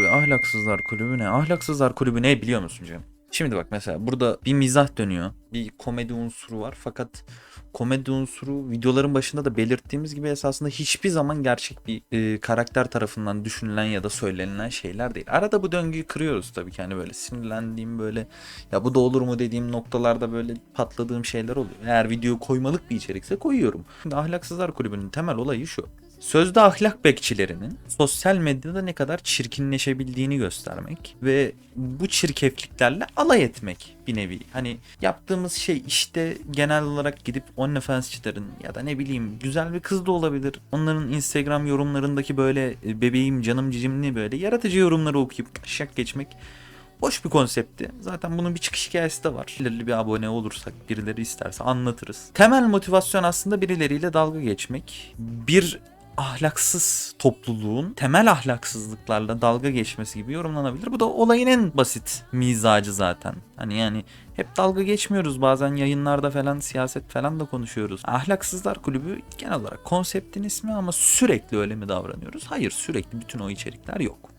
Abi ahlaksızlar kulübü ne? Ahlaksızlar kulübü ne biliyor musun Cem? Şimdi bak mesela burada bir mizah dönüyor. Bir komedi unsuru var. Fakat komedi unsuru videoların başında da belirttiğimiz gibi esasında hiçbir zaman gerçek bir e, karakter tarafından düşünülen ya da söylenilen şeyler değil. Arada bu döngüyü kırıyoruz tabii ki hani böyle sinirlendiğim böyle ya bu da olur mu dediğim noktalarda böyle patladığım şeyler oluyor. Eğer video koymalık bir içerikse koyuyorum. Şimdi Ahlaksızlar Kulübü'nün temel olayı şu. Sözde ahlak bekçilerinin sosyal medyada ne kadar çirkinleşebildiğini göstermek ve bu çirkefliklerle alay etmek bir nevi. Hani yaptığımız şey işte genel olarak gidip OnlyFans'çilerin ya da ne bileyim güzel bir kız da olabilir. Onların Instagram yorumlarındaki böyle e, bebeğim canım cicimli böyle yaratıcı yorumları okuyup taşak geçmek Hoş bir konseptti. Zaten bunun bir çıkış hikayesi de var. Belirli bir abone olursak, birileri isterse anlatırız. Temel motivasyon aslında birileriyle dalga geçmek. Bir ahlaksız topluluğun temel ahlaksızlıklarla dalga geçmesi gibi yorumlanabilir. Bu da olayın en basit mizacı zaten. Hani yani hep dalga geçmiyoruz bazen yayınlarda falan siyaset falan da konuşuyoruz. Ahlaksızlar Kulübü genel olarak konseptin ismi ama sürekli öyle mi davranıyoruz? Hayır sürekli bütün o içerikler yok.